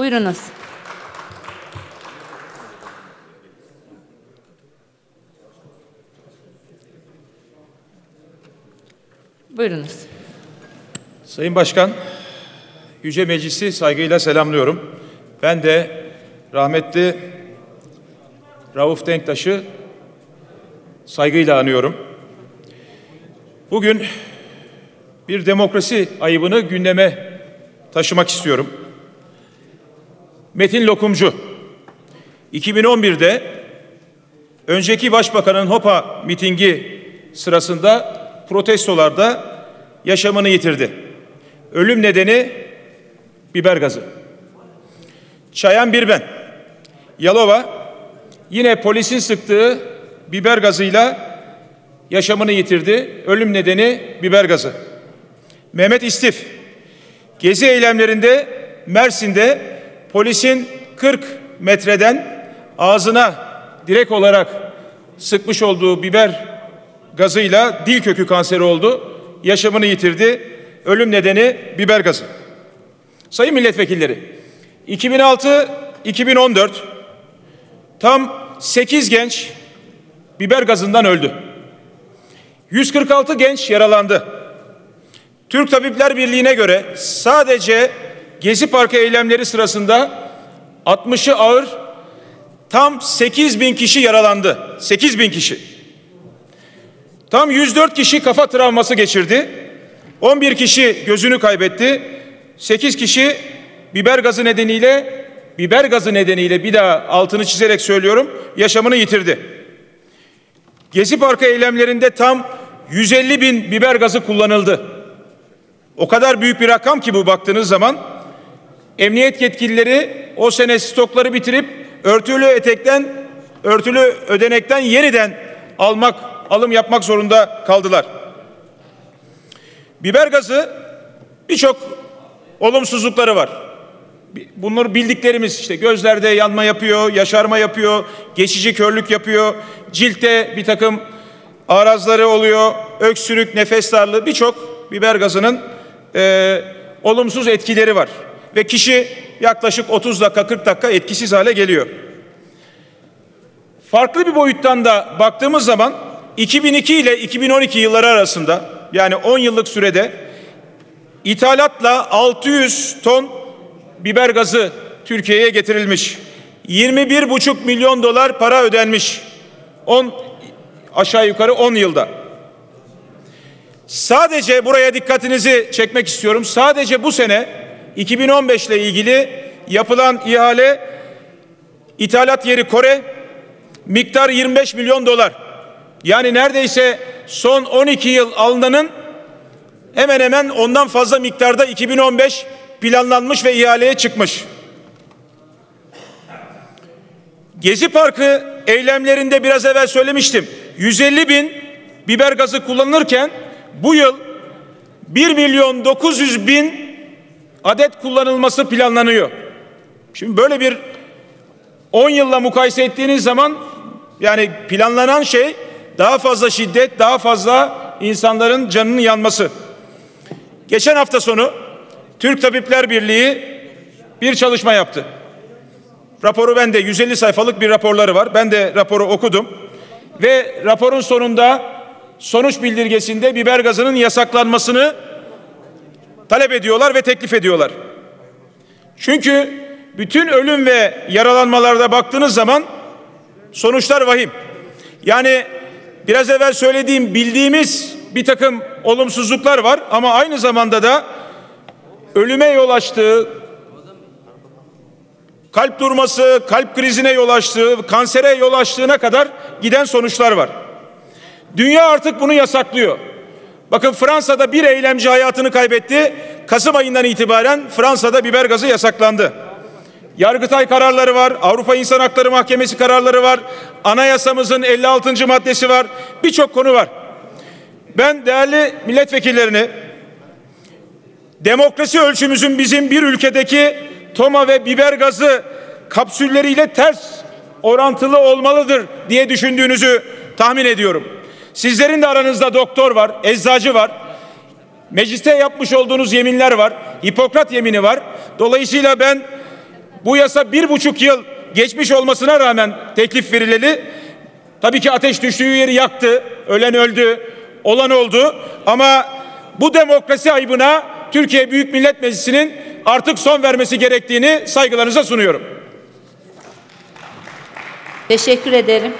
Buyurunuz. Buyurunuz. Sayın Başkan, Yüce Meclisi saygıyla selamlıyorum. Ben de rahmetli Rauf Denktaş'ı saygıyla anıyorum. Bugün bir demokrasi ayıbını gündeme taşımak istiyorum. Metin Lokumcu 2011'de önceki başbakanın Hopa mitingi sırasında protestolarda yaşamını yitirdi. Ölüm nedeni biber gazı. Çayan Birben, Yalova yine polisin sıktığı biber gazıyla yaşamını yitirdi. Ölüm nedeni biber gazı. Mehmet İstif, gezi eylemlerinde Mersin'de polisin 40 metreden ağzına direkt olarak sıkmış olduğu biber gazıyla dil kökü kanseri oldu. Yaşamını yitirdi. Ölüm nedeni biber gazı. Sayın milletvekilleri, 2006-2014 tam 8 genç biber gazından öldü. 146 genç yaralandı. Türk Tabipler Birliği'ne göre sadece Gezi Parkı eylemleri sırasında 60'ı ağır tam 8 bin kişi yaralandı. 8 bin kişi. Tam 104 kişi kafa travması geçirdi. 11 kişi gözünü kaybetti. 8 kişi biber gazı nedeniyle biber gazı nedeniyle bir daha altını çizerek söylüyorum yaşamını yitirdi. Gezi Parkı eylemlerinde tam 150 bin biber gazı kullanıldı. O kadar büyük bir rakam ki bu baktığınız zaman emniyet yetkilileri o sene stokları bitirip örtülü etekten örtülü ödenekten yeniden almak alım yapmak zorunda kaldılar. Biber gazı birçok olumsuzlukları var. Bunları bildiklerimiz işte gözlerde yanma yapıyor, yaşarma yapıyor, geçici körlük yapıyor, ciltte bir takım arazları oluyor, öksürük, nefes darlığı birçok biber gazının e, olumsuz etkileri var. Ve kişi yaklaşık 30 dakika 40 dakika etkisiz hale geliyor. Farklı bir boyuttan da baktığımız zaman 2002 ile 2012 yılları arasında yani 10 yıllık sürede ithalatla 600 ton biber gazı Türkiye'ye getirilmiş. 21,5 milyon dolar para ödenmiş. 10 aşağı yukarı 10 yılda. Sadece buraya dikkatinizi çekmek istiyorum. Sadece bu sene 2015 ile ilgili yapılan ihale ithalat yeri Kore miktar 25 milyon dolar. Yani neredeyse son 12 yıl alınanın hemen hemen ondan fazla miktarda 2015 planlanmış ve ihaleye çıkmış. Gezi Parkı eylemlerinde biraz evvel söylemiştim. 150 bin biber gazı kullanılırken bu yıl 1 milyon 900 bin adet kullanılması planlanıyor. Şimdi böyle bir 10 yılla mukayese ettiğiniz zaman yani planlanan şey daha fazla şiddet, daha fazla insanların canının yanması. Geçen hafta sonu Türk Tabipler Birliği bir çalışma yaptı. Raporu bende 150 sayfalık bir raporları var. Ben de raporu okudum. Ve raporun sonunda sonuç bildirgesinde biber gazının yasaklanmasını talep ediyorlar ve teklif ediyorlar. Çünkü bütün ölüm ve yaralanmalarda baktığınız zaman sonuçlar vahim. Yani biraz evvel söylediğim bildiğimiz bir takım olumsuzluklar var ama aynı zamanda da ölüme yol açtığı, kalp durması, kalp krizine yol açtığı, kansere yol açtığına kadar giden sonuçlar var. Dünya artık bunu yasaklıyor. Bakın Fransa'da bir eylemci hayatını kaybetti. Kasım ayından itibaren Fransa'da biber gazı yasaklandı. Yargıtay kararları var, Avrupa İnsan Hakları Mahkemesi kararları var, anayasamızın 56. maddesi var, birçok konu var. Ben değerli milletvekillerini demokrasi ölçümüzün bizim bir ülkedeki toma ve biber gazı kapsülleriyle ters orantılı olmalıdır diye düşündüğünüzü tahmin ediyorum. Sizlerin de aranızda doktor var, eczacı var. Mecliste yapmış olduğunuz yeminler var. Hipokrat yemini var. Dolayısıyla ben Bu yasa bir buçuk yıl geçmiş olmasına rağmen teklif verileli tabii ki ateş düştüğü yeri yaktı. Ölen öldü, olan oldu. Ama bu demokrasi ayıbına Türkiye Büyük Millet Meclisi'nin artık son vermesi gerektiğini saygılarınıza sunuyorum. Teşekkür ederim.